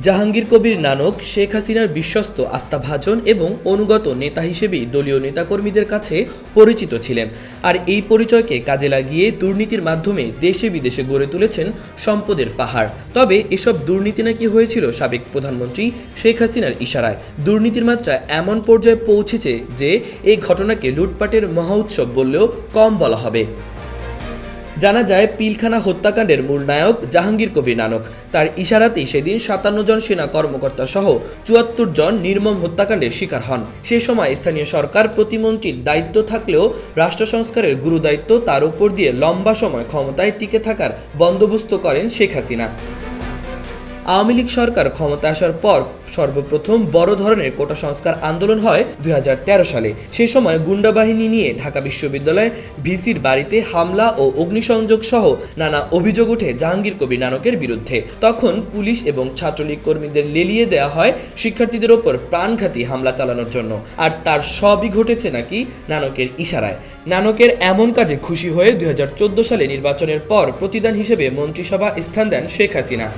জাহাঙ্গীর কবির নানক, শেখ হাসিনার বিশ্বস্ত আস্থাভাজন এবং অনুগত নেতা হিসেবেই দলীয় নেতাকর্মীদের কাছে পরিচিত ছিলেন। আর এই পরিচয়কে কাজে লাগিয়ে দুর্নীতির মাধ্যমে দেশে বিদেশে গড়ে তুলেছেন সম্পদের পাহাড়। তবে এসব দুর্নীতি নাকি হয়েছিল সাবেক প্রধানমন্ত্রী শেখ হাসিনার ইশারায়। দুর্নীতির মাত্রা এমন পর্যায়ে পৌঁছেছে যে এই ঘটনাকে লুটপাটের মহোৎসব বললেও কম বলা হবে। জানা যায়, পিলখানা হত্যাকাণ্ডের মূল নায়ক জাহাঙ্গীর কবির নানক। তার ইশারাতেই সেদিন সাতান্ন জন সেনা কর্মকর্তা সহ চুয়াত্তর জন নির্মম হত্যাকাণ্ডের শিকার হন। সে সময় স্থানীয় সরকার, প্রতিমন্ত্রীর দায়িত্ব থাকলেও রাষ্ট্র সংস্কারের গুরুদায়িত্ব তার উপর দিয়ে লম্বা সময় ক্ষমতায় টিকে থাকার বন্দোবস্ত করেন শেখ হাসিনা। আওয়ামী লীগ সরকার ক্ষমতা আসার পর সর্বপ্রথম বড় ধরনের কোটা সংস্কার আন্দোলন হয় দুই হাজার তেরো সালে। সে সময় গুন্ডা বাহিনী নিয়ে ঢাকা বিশ্ববিদ্যালয়ে ভিসির বাড়িতে হামলা ও অগ্নিসংযোগ সহ নানা অভিযোগ ওঠে জাহাঙ্গীর কবির নানকের বিরুদ্ধে। তখন পুলিশ এবং ছাত্রলীগ কর্মীদের লেলিয়ে দেওয়া হয় শিক্ষার্থীদের ওপর প্রাণঘাতী হামলা চালানোর জন্য। আর তার সবই ঘটেছে নাকি নানকের ইশারায়। নানকের এমন কাজে খুশি হয়ে দুই হাজার চোদ্দ সালে নির্বাচনের পর প্রতিদান হিসেবে মন্ত্রিসভা স্থান দেন শেখ হাসিনা।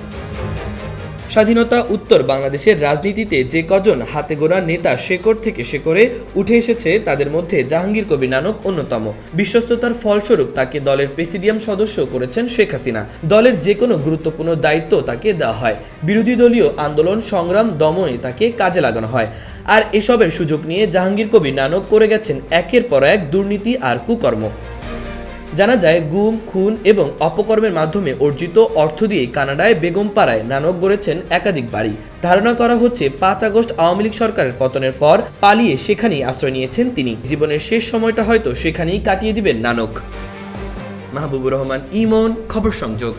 স্বাধীনতা উত্তর বাংলাদেশের রাজনীতিতে যে কজন হাতে গোনা নেতা শেকড় থেকে শেকড়ে উঠে এসেছে, তাদের মধ্যে জাহাঙ্গীর কবির নানক অন্যতম। বিশ্বস্ততার ফলস্বরূপ তাকে দলের প্রেসিডিয়াম সদস্য করেছেন শেখ হাসিনা। দলের যে কোনো গুরুত্বপূর্ণ দায়িত্ব তাকে দেওয়া হয়। বিরোধী দলীয় আন্দোলন, সংগ্রাম, দমনে তাকে কাজে লাগানো হয়। আর এসবের সুযোগ নিয়ে জাহাঙ্গীর কবির নানক করে গেছেন একের পর এক দুর্নীতি আর কুকর্ম। জানা যায়, গুম, খুন এবং অপকর্মের মাধ্যমে অর্জিত অর্থ দিয়ে কানাডায় বেগমপাড়ায় নানক গড়েছেন একাধিক বাড়ি। ধারণা করা হচ্ছে, পাঁচ আগস্ট আওয়ামী লীগ সরকারের পতনের পর পালিয়ে সেখানেই আশ্রয় নিয়েছেন তিনি। জীবনের শেষ সময়টা হয়তো সেখানেই কাটিয়ে দিবেন নানক। মাহবুবুর রহমান, ইমন, খবর সংযোগ।